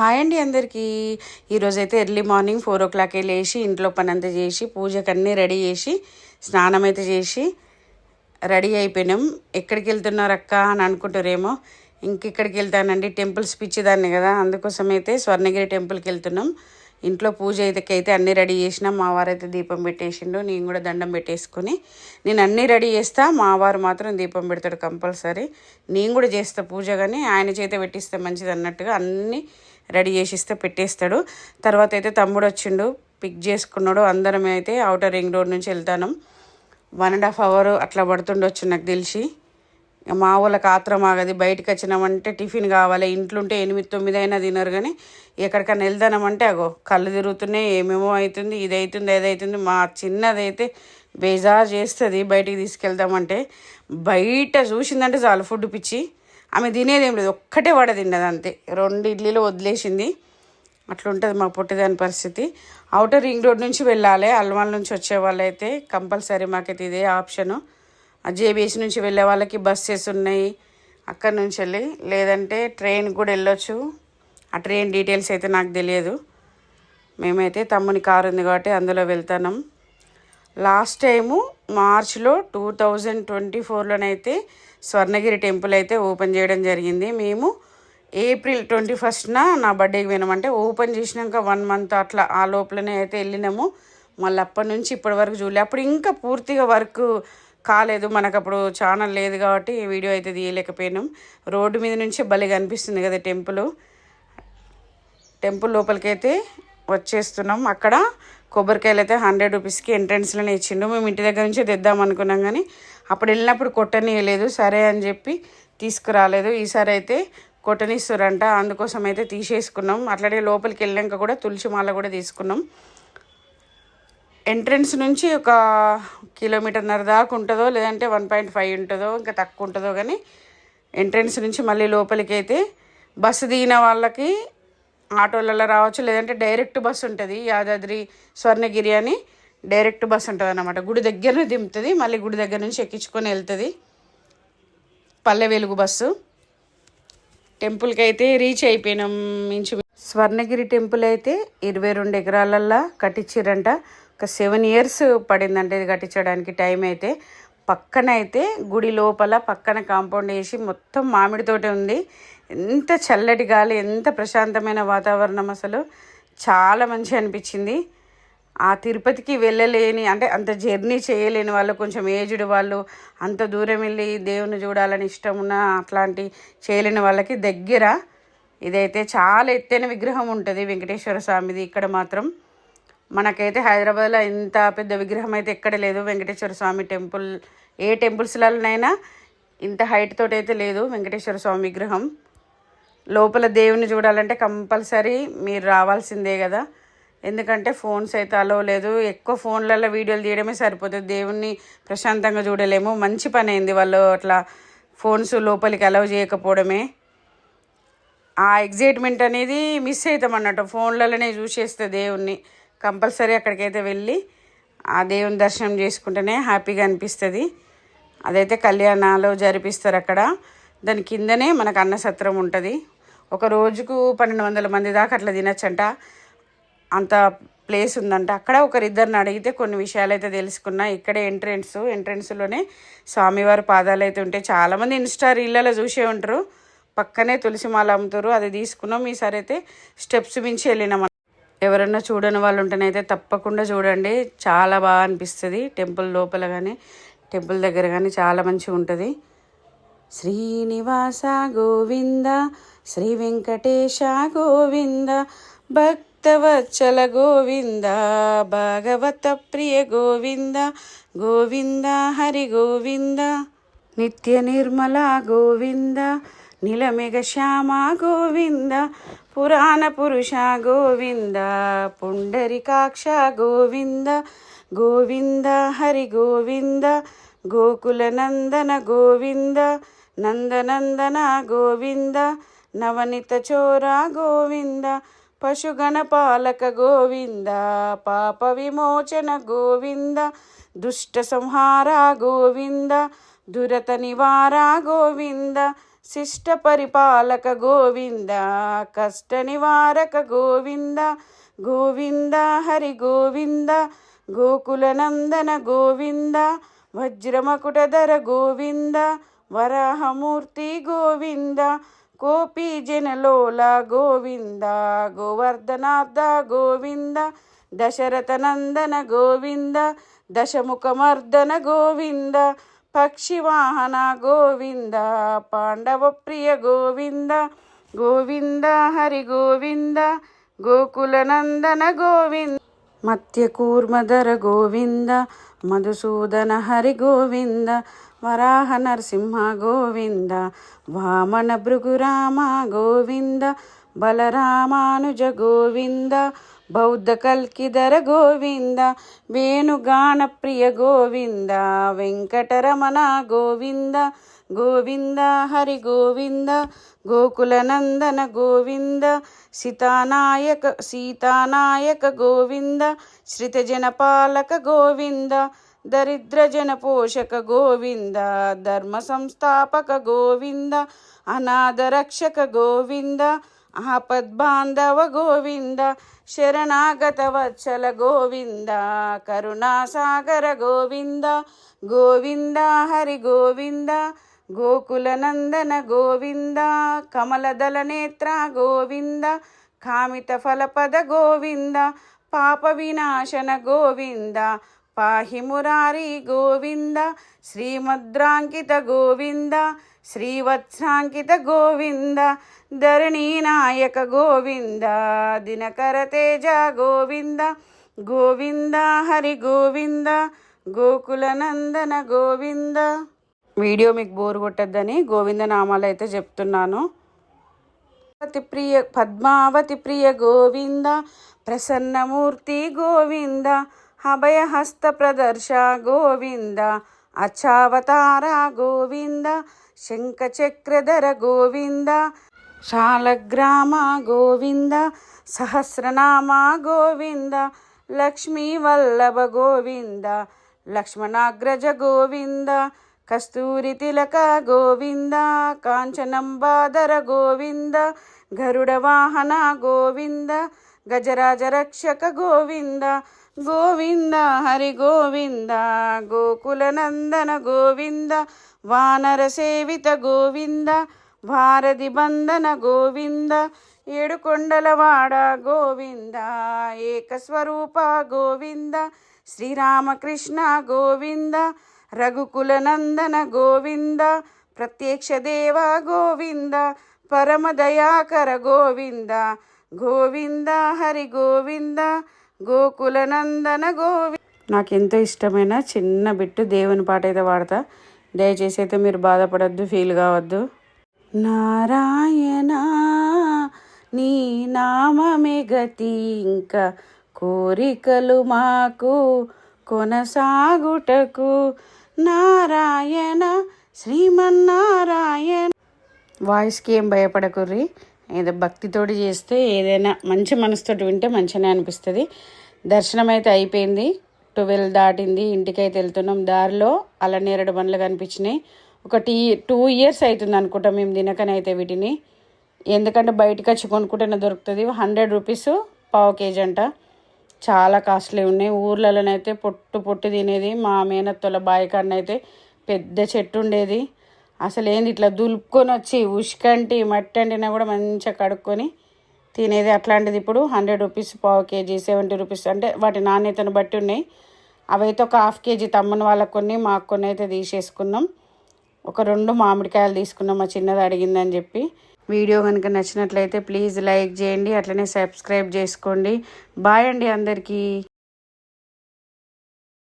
Hi అండి అందరికీ. ఈరోజైతే ఎర్లీ మార్నింగ్ ఫోర్ ఓ క్లాక్కి లేచి ఇంట్లో పని అంతా చేసి పూజకు అన్నీ రెడీ చేసి స్నానం అయితే చేసి రెడీ అయిపోయినాం. ఎక్కడికి వెళ్తున్నారు అక్క అని అనుకుంటారేమో. ఇంకెక్కడికి వెళ్తానండి టెంపుల్స్ పిచ్చిదాన్ని కదా. అందుకోసం అయితే స్వర్ణగిరి టెంపుల్కి వెళ్తున్నాం ఇంట్లో పూజ అయితే అన్నీ రెడీ చేసినాం. మా వారైతే దీపం పెట్టేసిండు. నేను కూడా దండం పెట్టేసుకొని నేను అన్నీ రెడీ చేస్తా. మావారు మాత్రం దీపం పెడతాడు కంపల్సరీ. నేను కూడా చేస్తా పూజ కానీ ఆయన చేత పెట్టిస్తే మంచిది అన్నట్టుగా అన్నీ రెడీ చేసిస్తే పెట్టేస్తాడు. తర్వాత అయితే తమ్ముడు వచ్చిండు పిక్ చేసుకున్నాడు. అందరం అయితే అవుటర్ రింగ్ రోడ్ నుంచి వెళ్తాను. వన్ అండ్ హాఫ్ అవర్ అట్లా పడుతుండొచ్చు నాకు తెలిసి. మా వాళ్ళకి ఆత్రం ఆగది. బయటకు వచ్చినామంటే టిఫిన్ కావాలి. ఇంట్లో ఉంటే ఎనిమిది తొమ్మిది అయినా తినరు కానీ ఎక్కడికైనా వెళ్దామంటే అగో కళ్ళు తిరుగుతున్నాయి. ఏమేమో అవుతుంది ఇది అవుతుంది అది అవుతుంది. మా చిన్నదైతే బేజార్ చేస్తుంది బయటికి తీసుకెళ్దామంటే బయట చూసిందంటే చాలు ఫుడ్ పిచ్చి. ఆమె తినేది ఏం లేదు ఒక్కటే వడ తిన్నది అంతే. రెండు ఇడ్లీలు వదిలేసింది. అట్లుంటుంది మా పుట్టిదాని పరిస్థితి. అవుటర్ రింగ్ రోడ్ నుంచి వెళ్ళాలి. అల్వాల్ నుంచి వచ్చే వాళ్ళైతే కంపల్సరీ మాకైతే ఇదే ఆప్షను. జేబీఎస్ నుంచి వెళ్ళే వాళ్ళకి బస్సెస్ ఉన్నాయి. అక్కడ నుంచి వెళ్ళి లేదంటే ట్రైన్ కూడా వెళ్ళొచ్చు. ఆ ట్రైన్ డీటెయిల్స్ అయితే నాకు తెలియదు. మేమైతే తమ్ముని కారు ఉంది కాబట్టి అందులో వెళ్తున్నాం. లాస్ట్ టైము మార్చ్లో టూ థౌజండ్ ట్వంటీ ఫోర్లోనైతే స్వర్ణగిరి టెంపుల్ అయితే ఓపెన్ చేయడం జరిగింది. మేము ఏప్రిల్ ట్వంటీ ఫస్ట్న నా బర్త్డేకి వినమంటే ఓపెన్ చేసినాక వన్ మంత్ అట్లా ఆ లోపలనే అయితే వెళ్ళినాము. మళ్ళీ అప్పటి నుంచి ఇప్పటి వరకు చూడలే. అప్పుడు ఇంకా పూర్తిగా వర్క్ కాలేదు. మనకు అప్పుడు ఛానల్ లేదు కాబట్టి వీడియో అయితే తీయలేకపోయినాం. రోడ్డు మీద నుంచే భలే కనిపిస్తుంది కదా టెంపుల్. టెంపుల్ లోపలికైతే వచ్చేస్తున్నాం. అక్కడ కొబ్బరికాయలు అయితే హండ్రెడ్ రూపీస్కి ఎంట్రన్స్లోనే ఇచ్చిండు. మేము ఇంటి దగ్గర నుంచే తెద్దాం అనుకున్నాం కానీ అప్పుడు వెళ్ళినప్పుడు కొట్టనీయలేదు సరే అని చెప్పి తీసుకురాలేదు. ఈసారి అయితే కొట్టనిస్తారంట. అందుకోసం అయితే తీసేసుకున్నాం. అట్లాగే లోపలికి వెళ్ళాక కూడా తులసి మాల కూడా తీసుకున్నాం. ఎంట్రన్స్ నుంచి ఒక కిలోమీటర్న్నర దాకా ఉంటుందో లేదంటే వన్ పాయింట్ ఫైవ్ ఉంటుందో ఇంకా తక్కువ ఉంటుందో కానీ ఎంట్రన్స్ నుంచి మళ్ళీ లోపలికి అయితే బస్సు దిగిన వాళ్ళకి ఆటోలలో రావచ్చు లేదంటే డైరెక్ట్ బస్సు ఉంటుంది. యాదాద్రి స్వర్ణగిరి అని డైరెక్ట్ బస్సు ఉంటుంది అనమాట గుడి దగ్గరనే దింపుతుంది మళ్ళీ గుడి దగ్గర నుంచి ఎక్కించుకొని వెళ్తుంది. పల్లె వెలుగు బస్సు. టెంపుల్కి అయితే రీచ్ అయిపోయినాం మించు స్వర్ణగిరి టెంపుల్ అయితే ఇరవై రెండు ఎకరాలల్లా కట్టించారంట ఒక సెవెన్ ఇయర్స్ పడిందంట ఇది కట్టించడానికి టైం అయితే. పక్కన అయితే గుడి లోపల పక్కన కాంపౌండ్ వేసి మొత్తం మామిడి తోట ఉంది. ఎంత చల్లటి గాలి ఎంత ప్రశాంతమైన వాతావరణం అసలు. చాలా మంచి అనిపించింది. ఆ తిరుపతికి వెళ్ళలేని అంటే అంత జర్నీ చేయలేని వాళ్ళు కొంచెం ఏజ్డ్ వాళ్ళు అంత దూరం వెళ్ళి దేవుని చూడాలని ఇష్టం ఉన్న అట్లాంటి చేయలేని వాళ్ళకి దగ్గర ఇదైతే చాలా ఎత్తైన విగ్రహం ఉంటుంది వెంకటేశ్వర స్వామిది. ఇక్కడ మాత్రం మనకైతే హైదరాబాద్లో ఇంత పెద్ద విగ్రహం అయితే ఎక్కడ లేదు. వెంకటేశ్వర స్వామి టెంపుల్ ఏ టెంపుల్స్లలోనైనా ఇంత హైట్ తోటి అయితే లేదు వెంకటేశ్వర స్వామి విగ్రహం. లోపల దేవుని చూడాలంటే కంపల్సరీ మీరు రావాల్సిందే కదా. ఎందుకంటే ఫోన్స్ అయితే అలో లేదు. ఎక్కువ ఫోన్లలో వీడియోలు తీయడమే సరిపోతుంది. దేవుణ్ణి ప్రశాంతంగా చూడలేము. మంచి పని అయింది వాళ్ళు అట్లా ఫోన్స్ లోపలికి అలౌ చేయకపోవడమే. ఆ ఎగ్జైట్మెంట్ అనేది మిస్ అవుతాం అన్నట్టు. ఫోన్లలోనే చూసేస్తే దేవుణ్ణి. కంపల్సరీ అక్కడికైతే వెళ్ళి ఆ దేవుని దర్శనం చేసుకుంటేనే హ్యాపీగా అనిపిస్తుంది. అదైతే కళ్యాణాలు జరిపిస్తారు అక్కడ. దాని కిందనే మనకు అన్నసత్రం ఉంటుంది. ఒక రోజుకు పన్నెండు వందల మంది దాకా అట్లా తినచ్చంట. అంత ప్లేస్ ఉందంట అక్కడ ఒకరిద్దరిని అడిగితే కొన్ని విషయాలు అయితే తెలుసుకున్నా. ఇక్కడే ఎంట్రెన్స్ ఎంట్రెన్స్లోనే స్వామివారి పాదాలు అయితే ఉంటాయి చాలామంది ఇన్స్టా రీళ్ళలో చూసే ఉంటారు. పక్కనే తులసి మాల అమ్ముతారు. అది తీసుకున్నాం. ఈసారి అయితే స్టెప్స్ మించి వెళ్ళినాం. ఎవరన్నా చూడని వాళ్ళు ఉంటేనైతే తప్పకుండా చూడండి. చాలా బాగా అనిపిస్తుంది. టెంపుల్ లోపల కానీ టెంపుల్ దగ్గర కానీ చాలా మంచిగా ఉంటుంది. శ్రీనివాస గోవింద శ్రీ వెంకటేశ గోవింద భక్తవత్సల గోవింద భాగవత ప్రియ గోవింద గోవింద హరి గోవింద నిత్య నిర్మల గోవింద నిలమెగ శ్యామ గోవింద పురాణ పురుష గోవింద పుండరికాక్ష గోవింద గోవింద హరి గోవింద గోకుల నందన గోవింద నందనందన గోవింద నవనిత చోర గోవింద పశుగణపాలక గోవింద పాప విమోచన గోవింద దుష్ట సంహార గోవింద దురత నివార గోవింద శిష్ట పరిపాలక గోవింద కష్ట నివారక గోవింద గోవింద హరి గోవింద గోకులనందన గోవింద వజ్రమకుటధర గోవింద వరాహమూర్తి గోవింద గోపీ జనలోల గోవింద గోవర్ధనార్థ గోవింద దశరథనందన గోవింద దశముఖమర్దన గోవింద పక్షివాహన గోవింద పాండవ ప్రియ గోవింద గోవింద హరి గోవింద గోకులనందన గోవింద. మత్యకూర్మధర గోవింద మధుసూదన హరి గోవింద వరాహ నరసింహ గోవింద వామన భృగురామ గోవింద బలరామానుజ గోవింద బౌద్ధ కల్కిధర గోవింద వేణుగాన ప్రియ గోవింద వెంకటరమణ గోవింద గోవింద హరి గోవింద గోకులనందన గోవింద సీతానాయక సీతానాయక గోవింద శ్రితజనపాలక గోవింద దరిద్రజన పోషక గోవింద ధర్మ సంస్థాపక గోవింద అనాథ రక్షక గోవింద ఆపద్బాంధవ గోవింద శరణాగత వత్సల గోవింద కరుణాసాగర గోవింద గోవింద హరి గోవింద గోకులనందన గోవింద కమలదల నేత్ర గోవింద కామిత ఫలపద గోవింద పాప వినాశన గోవింద పాహి మురారి గోవింద శ్రీమద్రాంకిత గోవింద శ్రీవత్సాంకిత గోవింద ధరణీ నాయక గోవింద దినకర తేజ గోవింద గోవింద హరి గోవింద గోకులనందన గోవింద. వీడియో మీకు బోరు కొట్టద్దని గోవింద నామాలు అయితే చెప్తున్నాను. పద్మావతి ప్రియ పద్మావతి ప్రియ గోవింద ప్రసన్నమూర్తి గోవింద అభయహస్త ప్రదర్శ గోవింద అచ్చావతార గోవింద శంఖచక్రధర గోవింద శాలగ్రామ గోవింద సహస్రనామ గోవింద లక్ష్మీవల్లభ గోవింద లక్ష్మణాగ్రజ గోవింద కస్తూరి తిలక గోవింద కాంచనంబాదర గోవింద గరుడవాహన గోవింద గజరాజ రక్షక గోవింద గోవింద హరి గోవింద గోకులనందన గోవింద వానర సేవిత గోవింద భారతి బంధన గోవింద ఏడుకొండలవాడ గోవింద ఏకస్వరూప గోవింద శ్రీరామకృష్ణ గోవింద రఘుకులనందన గోవింద ప్రత్యక్ష దేవ గోవింద పరమదయాకర గోవింద గోవింద హరి గోవింద గోకులనందన గోవి నాకు ఎంతో ఇష్టమైన చిన్న బిట్టు దేవుని పాట అయితే పాడతా. దయచేసి అయితే మీరు బాధపడద్దు ఫీల్ కావద్దు. నారాయణ నీ నామమే గతి ఇంకా కోరికలు మాకు కొనసాగుటకు. నారాయణ శ్రీమన్నారాయణ. వాయిస్కి ఏం భయపడకుర్రి? ఏదో భక్తితోటి చేస్తే ఏదైనా మంచి మనసుతోటి వింటే మంచిగానే అనిపిస్తుంది. దర్శనం అయితే అయిపోయింది. ట్వెల్వ్ దాటింది. ఇంటికైతే వెళ్తున్నాం. దారిలో అల్లనేరడు బండ్లు కనిపించినాయి. ఒక టీ టూ ఇయర్స్ అవుతుంది అనుకుంటా మేము తినకనైతే వీటిని. ఎందుకంటే బయటకు వచ్చి కొనుక్కుంటేనే దొరుకుతుంది. హండ్రెడ్ రూపీస్ పావు కేజీ అంట. చాలా కాస్ట్లీ ఉన్నాయి. ఊర్లలోనైతే పొట్టు పొట్టు తినేది. మా మేనత్తల బాయి కాడనైతే పెద్ద చెట్టు ఉండేది. అసలు ఏంది ఇట్లా దులుపుకొని వచ్చి ఉష్కంటి మట్టి అంటినా కూడా మంచిగా కడుక్కొని తినేది అట్లాంటిది ఇప్పుడు. హండ్రెడ్ రూపీస్ పావు కేజీ సెవెంటీ రూపీస్ అంటే వాటి నాణ్యతను బట్టి ఉన్నాయి. అవైతే ఒక హాఫ్ కేజీ తమ్ముని వాళ్ళకు కొన్ని మాకు కొన్ని అయితే తీసేసుకున్నాం. ఒక రెండు మామిడికాయలు తీసుకున్నాం మా చిన్నది అడిగిందని చెప్పి. వీడియో కనుక నచ్చినట్లయితే ప్లీజ్ లైక్ చేయండి అట్లనే సబ్స్క్రైబ్ చేసుకోండి. బాయ్ అండి అందరికీ.